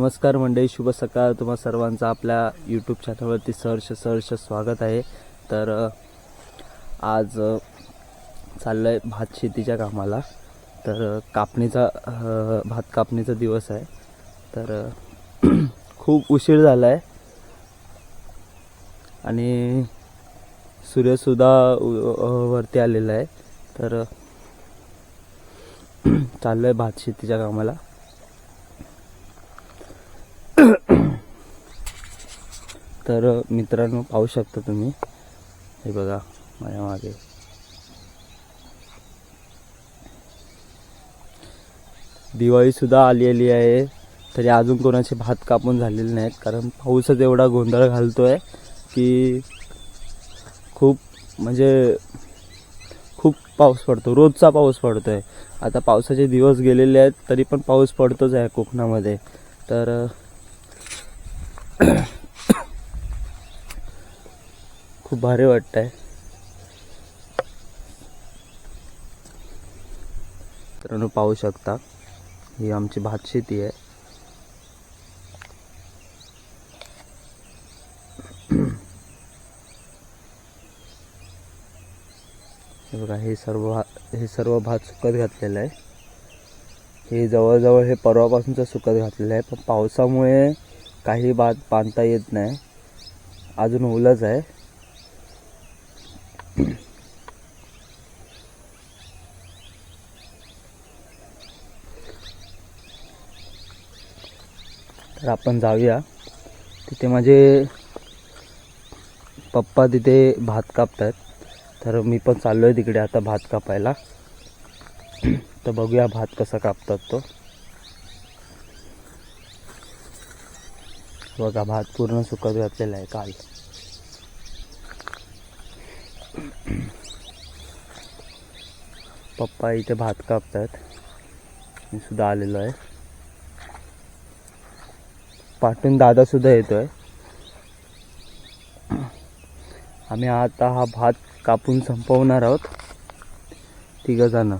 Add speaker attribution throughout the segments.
Speaker 1: नमस्कार मंडळी शुभ सकाळ. तुम्हा सर्वांचं आपल्या यूट्यूब चॅनलवरती सहर्ष सहर्ष स्वागत आहे. तर आज चाललं आहे भात शेतीच्या कामाला. तर कापणीचा भात कापणीचा दिवस आहे. तर खूप उशीर झाला आहे आणि सूर्यसुद्धा वरती आलेला आहे. तर चाललं आहे भात शेतीच्या कामाला. तर मित्रांनो पाहू शकता तुम्ही. हे बघा माझ्या मागे. दिवाळी सुद्धा आलेली आहे. तरी अजून कोणाचे भात कापून झालेले नाहीत. कारण पाऊसच एवढा गोंधळ घालतोय की खूप म्हणजे खूप पाऊस पडतो. रोजचा पाऊस पडतोय. आता पावसाचे दिवस गेलेले आहेत तरी पण पाऊस पडतोच आहे कोकणामध्ये. तर खूप भारी वाटत आहे मित्रांनो पाहू शकता ही आमची भात शेती आहे. हे बघा हे सर्व भा- हे सर्व भात सुकत घातलेलं आहे. हे जवळजवळ हे परवापासूनचं सुकत घातलेलं आहे. पण पावसामुळे काही भात बांधता येत नाही. अजून ओलंच आहे. तर आपण जाऊया. तिथे माझे पप्पा तिथे भात कापतात तर मी पण चाललो आहे तिकडे आता भात कापायला. तर बघूया भात कसा कापतात तो. बघा भात पूर्ण सुकत घातलेला आहे काल. पप्पा इथे भात कापतात मी सुद्धा आलेलो आहे. पाठून दादा सुद्धा येतोय. आम्ही आता हा भात कापून संपवणार आहोत. तिघ जण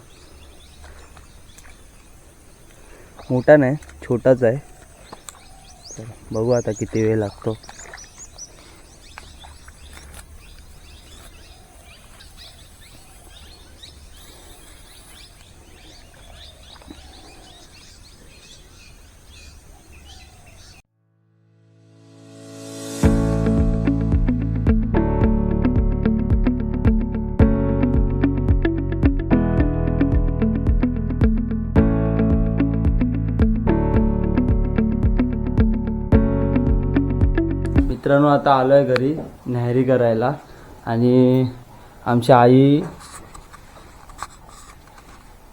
Speaker 1: मोठा नाही छोटाच आहे. तर बघू आता किती वेळ लागतो. मित्रांनो आता आलो आहे घरी न्याहारी करायला. आणि आमची आई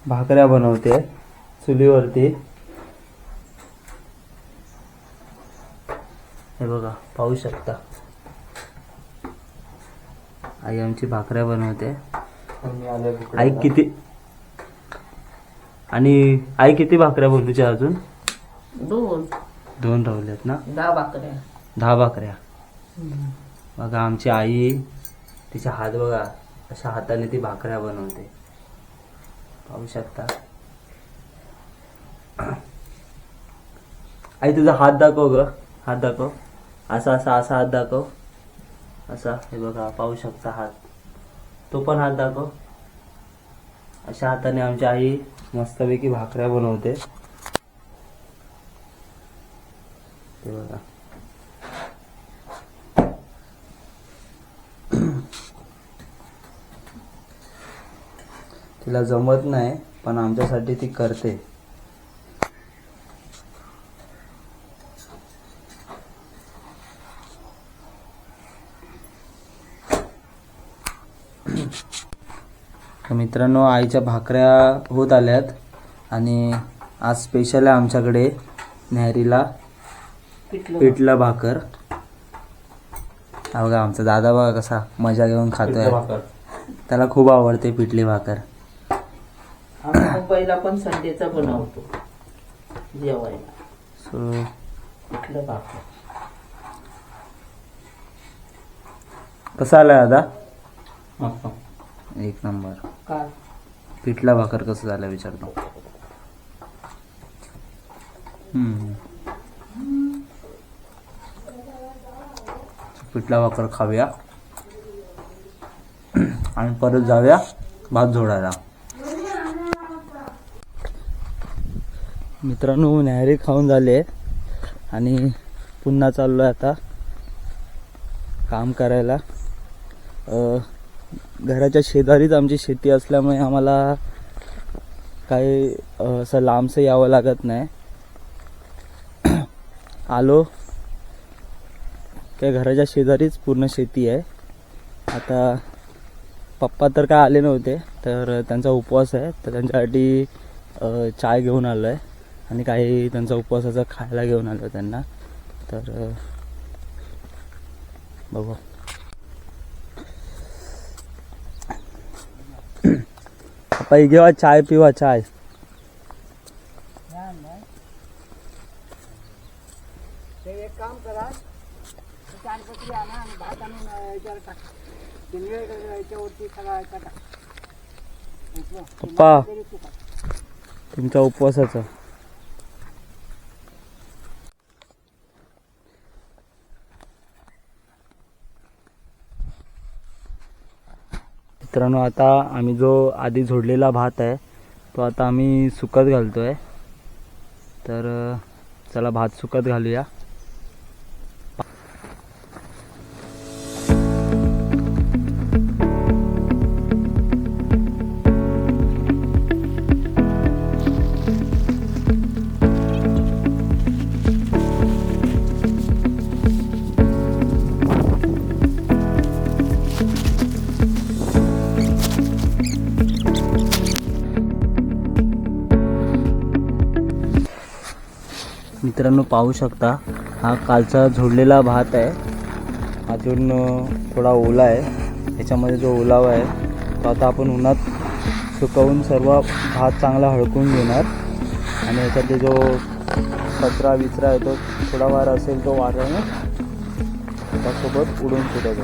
Speaker 1: भाकऱ्या बनवते चुलीवरती. हे बघा पाहू शकता. आई आमची भाकऱ्या बनवते. आई किती आणि आई किती भाकऱ्या बनवूच्या अजून?
Speaker 2: दोन.
Speaker 1: दोन राहिल्यात ना?
Speaker 2: दहा भाकऱ्या.
Speaker 1: दहा भाकऱ्या. बघा आमची आई तिचा हात बघा अशा हाताने ती भाकऱ्या बनवते. पाहू शकता. आई तुझा हात दाखव ग. हात दाखव. असा असा असा हात दाखव. असा हे बघा पाहू शकता हात. तो पण हात दाखव. अशा हाताने आमची आई मस्तपैकी भाकऱ्या बनवते. ते बघा. तिला जमत नाही पण आमच्यासाठी ती करते. तर मित्रांनो आईच्या भाकऱ्या होत आल्यात आणि आज स्पेशल आहे आमच्याकडे न्याहारीला
Speaker 2: पिठलं
Speaker 1: पिठलं भाकर. हा बघा आमचा दादा बघा कसा मजा घेऊन खातोय. त्याला खूप आवडते पिठली भाकर.
Speaker 2: पहिला पण संडेचा बनवतो. जेवायला. कुठलं बाप
Speaker 1: कसा आला दादा? एक नंबर.
Speaker 2: का
Speaker 1: पिठला भाकर कसं झालं विचारतो. पिठला भाकर खाऊया. आणि परत जाऊया भात झोडायला. मित्रांनो न्याहारी खाऊन झाले. आणि पुन्हा चाललो आहे आता काम करायला. घराच्या शेजारीच आमची शेती असल्यामुळे आम्हाला काही असं लांबसं यावं लागत नाही. आलो. त्या घराच्या शेजारीच पूर्ण शेती आहे. आता पप्पा तर काय आले नव्हते तर त्यांचा उपवास आहे. तर त्यांच्यासाठी चाय घेऊन आलो आहे आणि काही त्यांचा उपवासाचं खायला घेऊन आलो त्यांना. तर बघू. ही घेवा चाय पिवा चाय.
Speaker 3: एक काम करा. चारपत्री आणा आणि भात आणून अं, याच्यावर टाका. शिंदे याच्यावरती सगळा टाका. इथलं.
Speaker 1: पप्पा. तुमच्या उपवासाचं. मित्रांनो आता आम्ही जो आधी झोडलेला भात आहे तो आता आम्ही सुकत घालतो आहे तर चला भात सुकत घालूया. मित्रांनो पाहू शकता हा कालचा झोडलेला भात आहे. अजून थोडा ओला आहे. ह्याच्यामध्ये जो ओलावा आहे तो आता आपण उन्हात सुकवून सर्व भात चांगला हळकून घेणार. आणि याच्यातले जो कचरा विचरा आहे तो थोडाफार असेल तो वाऱ्याने त्यासोबत उडून सुटत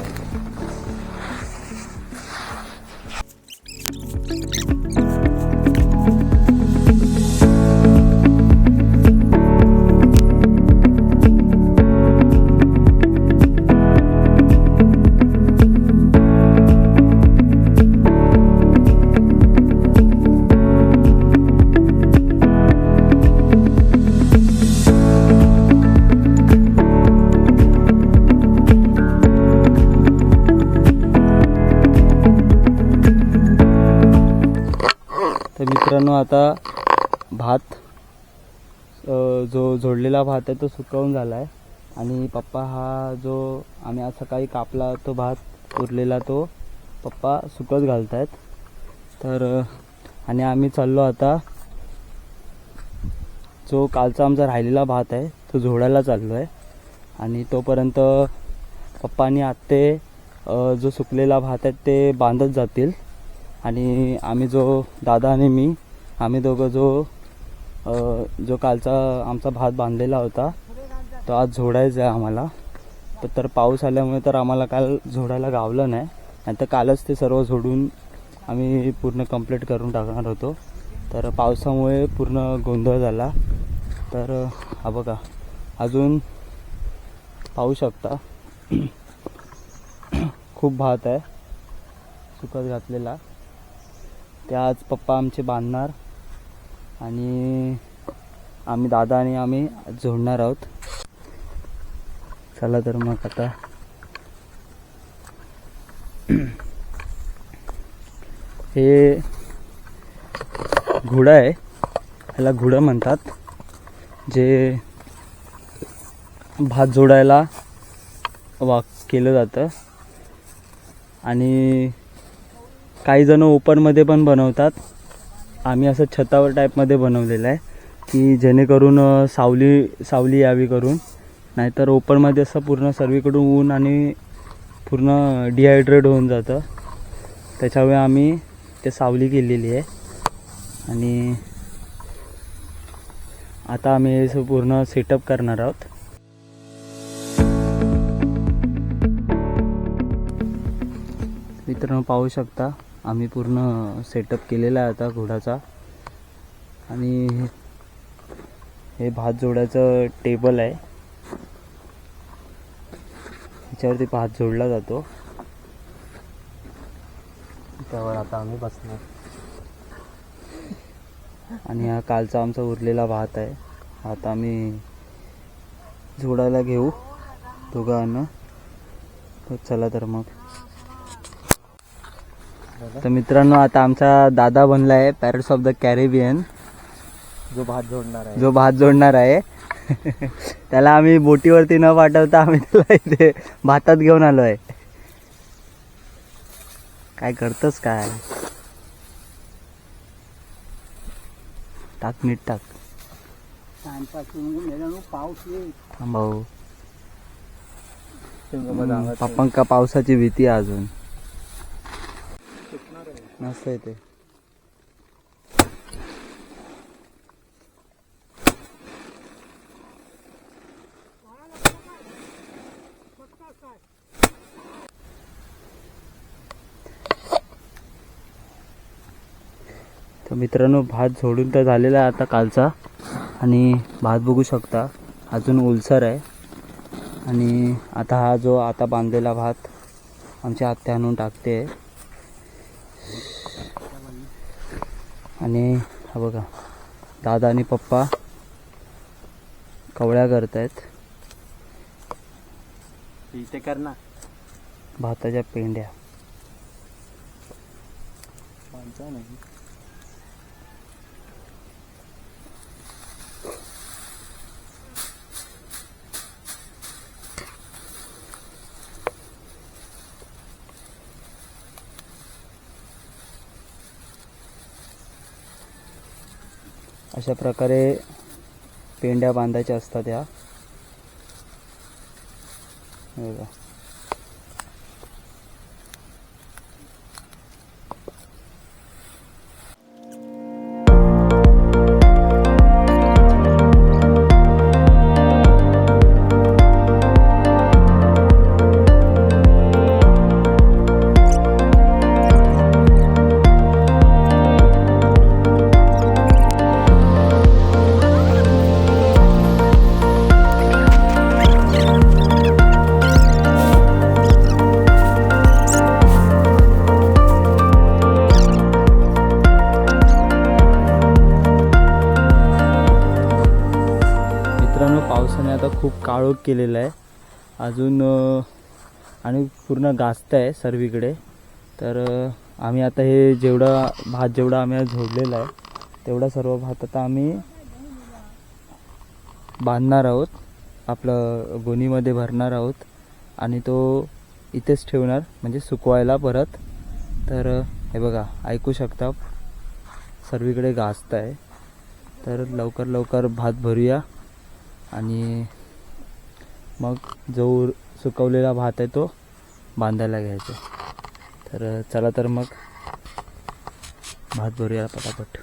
Speaker 1: तर मित्रांनो आता भात जो जोडलेला भात आहे तो सुकवून झाला आहे आणि पप्पा हा जो आम्ही आज सकाळी कापला तो भात उरलेला तो पप्पा सुकत घालत आहेत तर आणि आम्ही चाललो आता. जो कालचा आमचा राहिलेला भात आहे तो झोडायला चाललो आहे आणि तोपर्यंत पप्पा आणि आत्ते जो सुकलेला भात आहे ते बांधत जातील. आणि आम्ही जो दादा आणि मी आम्ही दोघं जो जो कालचा आमचा भात बांधलेला होता तो आज झोडायचा आहे आम्हाला. तर तर पाऊस आल्यामुळे तर आम्हाला काल झोडायला गावलं नाही. नाही तर कालच ते सर्व झोडून आम्ही पूर्ण कंप्लीट करून टाकणार होतो. तर पावसामुळे पूर्ण गोंधळ झाला. तर हा बघा अजून पाहू शकता. खूप भात आहे. सुकत घातलेला. ते आज पप्पा आमचे बांधणार. आणि आम्ही दादा आणि आम्ही जोडणार आहोत. चला तर मग आता. हे घोडा आहे. ह्याला घोडं म्हणतात. जे भात जोडायला वा केलं जातं. आणि काही जण ओपनमध्ये पण बनवतात. आम्ही असं छतावर टाईपमध्ये बनवलेलं आहे की जेणेकरून सावली सावली यावी करून. नाहीतर ओपनमध्ये असं पूर्ण सर्वीकडून ऊन आणि पूर्ण डिहायड्रेट होऊन जातं. त्याच्यामुळे आम्ही ते सावली केलेली आहे. आणि आता आम्ही हे पूर्ण सेटअप करणार आहोत. मित्रांनो पाहू शकता. आम्ही पूर्ण सेटअप केलेला आहे आता घोडाचा आणि हे भात जोडायचं टेबल आहे. ह्याच्यावरती भात जोडला जातो. त्यावर आता आम्ही बसणार. आणि हा कालचा आमचा उरलेला भात आहे. आता आम्ही जोडायला घेऊ दोघांना. चला तर मग. तर मित्रांनो आता आमचा दादा बनला आहे पॅरेट्स ऑफ द कॅरेबियन
Speaker 3: जो भात जोडणार आहे.
Speaker 1: जो भात जोडणार आहे. त्याला आम्ही बोटीवरती न पाठवता आम्ही त्याला इथे भातात घेऊन आलो आहे. काय करतोस काय? टाक नीट टाक.
Speaker 3: पाऊस
Speaker 1: थांबाऊ पप्पांका पावसाची भीती आहे अजून. मस्त आहे ते. तर मित्रांनो भात झोडून तर झालेला आहे आता कालचा. आणि भात बघू शकता अजून ओलसर आहे. आणि आता हा जो आता बांधलेला भात आमच्या आत्या आणून टाकते आहे. आणि हा बघा दादा आणि पप्पा कवळ्या करतायत.
Speaker 3: इथे कर ना.
Speaker 1: भाताच्या पेंड्या.
Speaker 3: नाही?
Speaker 1: अशा प्रकारे पेंड्या बांधायच्या असतात ह्या बघा. काळोख केलेला आहे. अजून आणि पूर्ण गाजत आहे सर्वीकडे. तर आम्ही आता हे जेवढा भात जेवढा आम्ही आज झोडलेला आहे तेवढा सर्व भात आता आम्ही बांधणार आहोत. आपलं गोणीमध्ये भरणार आहोत. आणि तो इथेच ठेवणार म्हणजे सुकवायला परत. तर हे बघा ऐकू शकता सर्वीकडे गाजत आहे. तर लवकर लवकर भात भरूया. आणि मग जो सुकवलेला भात आहे तो बांधायला घ्यायचा. तर चला तर मग भात भरूया पटापट.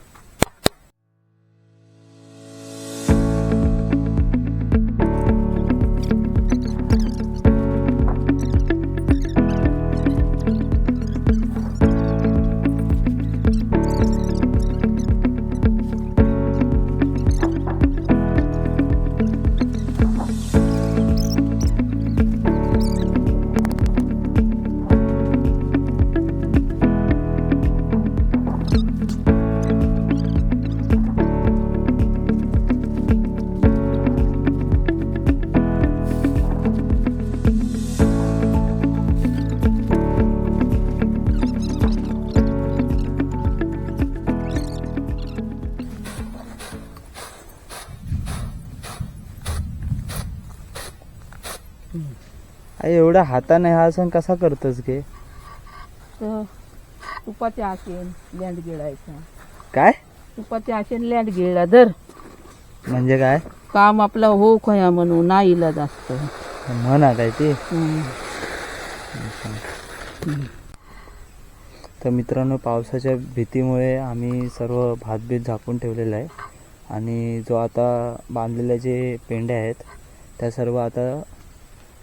Speaker 1: अरे एवढा हाताने हा सण कसा करतोस गे?
Speaker 2: तुपाच्या आशेन लँड गिळायचा.
Speaker 1: काय?
Speaker 2: तुपाच्या आशेन लँड गिळला जर
Speaker 1: म्हणजे काय?
Speaker 2: काम आपला हो खया म्हणून नाही इलाज असतं.
Speaker 1: म्हण काय ते. तर मित्रांनो पावसाच्या भीतीमुळे आम्ही सर्व भातबीत झाकून ठेवलेलं आहे. आणि जो आता बांधलेल्या जे पेंड्या आहेत त्या सर्व आता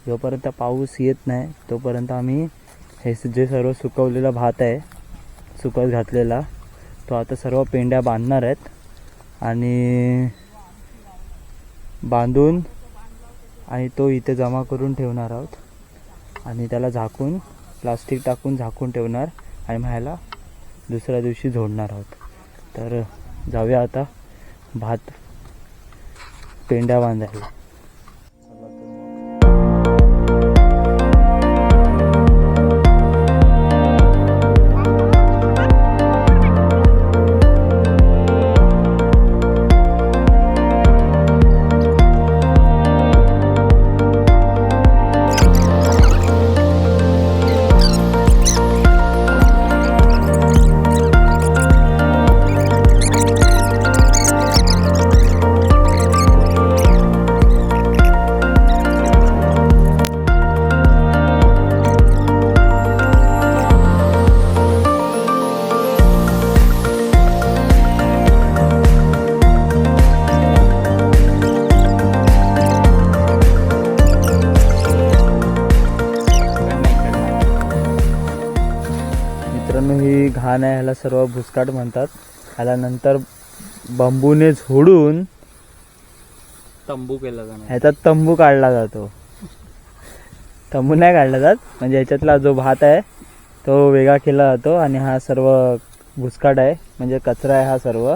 Speaker 1: जोपर्यंत पाऊस येत नाही तोपर्यंत आम्ही हे जे सर्व सुकवलेला भात आहे सुकत घातलेला तो आता सर्व पेंड्या बांधणार आहेत. आणि बांधून आणि तो इथे जमा करून ठेवणार आहोत. आणि त्याला झाकून प्लास्टिक टाकून झाकून ठेवणार आणि मग ह्याला दुसऱ्या दिवशी झोडणार आहोत. तर जाऊया आता भात पेंड्या बांधायला. घाण आहे ह्याला सर्व भुसकाट म्हणतात. ह्याला नंतर बांबूने झोडून
Speaker 4: तंबू केला जाणार.
Speaker 1: ह्याचा तंबू काढला जातो. तंबू नाही काढला जात म्हणजे ह्याच्यातला जो भात आहे तो वेगळा केला जातो आणि हा सर्व भुसकाट आहे म्हणजे कचरा आहे हा सर्व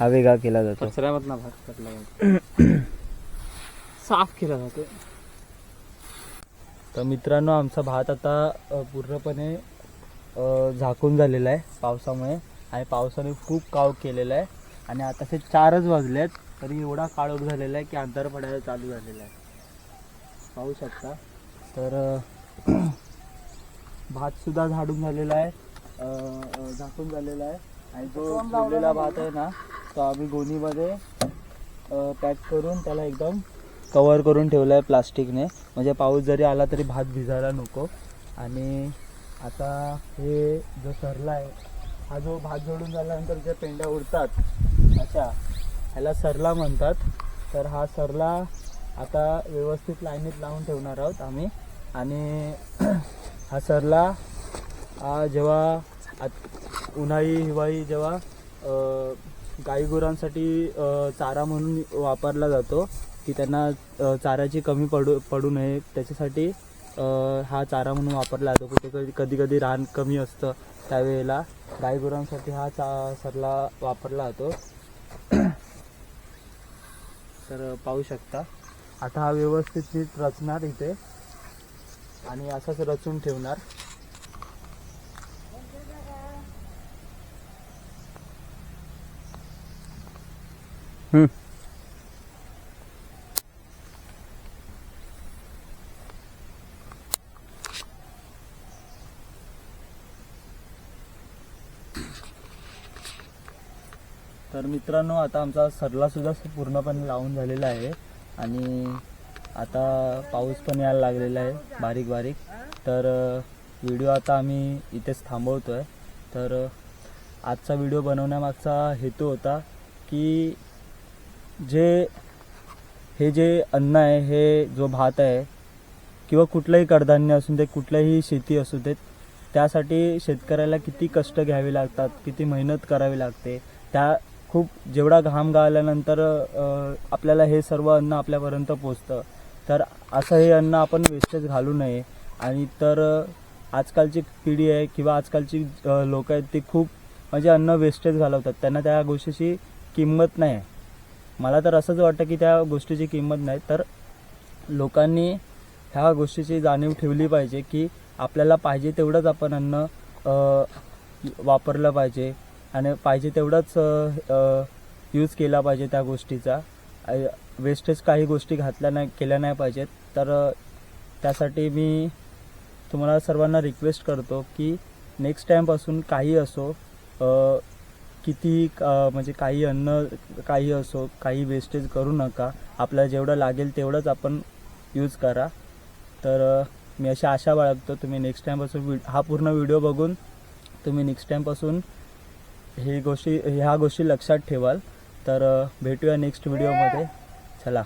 Speaker 1: हा वेगळा केला जातो.
Speaker 4: कचऱ्यामधला भात काढला जातो. साफ केला जातो
Speaker 1: तर मित्रांनो आमचा भात आता पूर्णपणे झाकून झालेला आहे पावसामुळे. आणि पावसाने खूप काव केलेला आहे. आणि आता ते चारच वाजले आहेत तरी एवढा काळोख झालेला आहे की अंधार पडायला चालू झालेला आहे. पाहू शकता. तर भातसुद्धा झाडून झालेला आहे. झाकून झालेला आहे. आणि जो लावलेला भात आहे ना तो आम्ही गोणीमध्ये पॅक करून त्याला एकदम कवर करून ठेवलं आहे प्लास्टिकने. म्हणजे पाऊस जरी आला तरी भात भिजायला नको. आणि आता हे जो सरला आहे हा जो भात जोडून झाल्यानंतर जे पेंड्या उडतात अशा ह्याला सरला म्हणतात. तर हा सरला आता व्यवस्थित लाईनीत लावून ठेवणार आहोत आम्ही. आणि हा सरला हा जेव्हा आत- उन्हाळी हिवाळी जेव्हा गाई गुरांसाठी चारा म्हणून वापरला जातो की त्यांना चाऱ्याची कमी पडू पडू नये. त्याच्यासाठी हा चारा म्हणून वापरला जातो. कुठे कधी कधी कधी रान कमी असतं. त्यावेळेला गाई गुरांसाठी हा चा सरला वापरला जातो. तर पाहू शकता. आता हा व्यवस्थित नीट रचणार इथे. आणि असंच रचून ठेवणार. हम्म. तर मित्रांनो आता आमचा सरला सुद्धा पूर्णपणे लावून झालेला आहे आणि आता पाऊस पण यायला लागलेला आहे बारीक बारीक. तर व्हिडिओ आता आम्ही इथेच थांबवतो आहे तर आजचा व्हिडिओ बनवण्यामागचा हेतू होता की जे हे जे अन्न आहे हे जो भात आहे किंवा कुठलंही कडधान्य असून दे कुठल्याही शेती असू देत त्यासाठी शेतकऱ्याला किती कष्ट घ्यावे लागतात किती मेहनत करावी लागते त्या खूप जेवढा घाम गाळल्यानंतर आपल्याला हे सर्व अन्न आपल्यापर्यंत पोचतं. तर असं हे अन्न आपण वेस्टेज घालू नये. आणि तर आजकालची पिढी आहे किंवा आजकालची लोक आहेत ती खूप म्हणजे अन्न वेस्टेज घालवतात. त्यांना त्या गोष्टीची किंमत नाही. आहे मला तर असंच वाटतं की त्या गोष्टीची किंमत नाही. तर लोकांनी ह्या गोष्टीची जाणीव ठेवली पाहिजे की आपल्याला पाहिजे तेवढंच आपण अन्न वापरलं पाहिजे. आणि पाहिजे तेवढंच यूज केला पाहिजे त्या गोष्टीचा. वेस्टेज काही गोष्टी घातल्या नाही केल्या नाही पाहिजेत. तर त्यासाठी मी तुम्हाला सर्वांना रिक्वेस्ट करतो की नेक्स्ट टाईमपासून काही असो किती म्हणजे काही अन्न काही असो काही वेस्टेज करू नका. आपल्याला जेवढं लागेल तेवढंच आपण यूज करा. तर मी अशी आशा बाळगतो तुम्ही नेक्स्ट टाईमपासून हा पूर्ण व्हिडिओ बघून तुम्ही नेक्स्ट टाईमपासून ही गोष्टी ह्या गोष्टी लक्षात ठेवाल. तर भेटूया नेक्स्ट व्हिडिओमध्ये चला.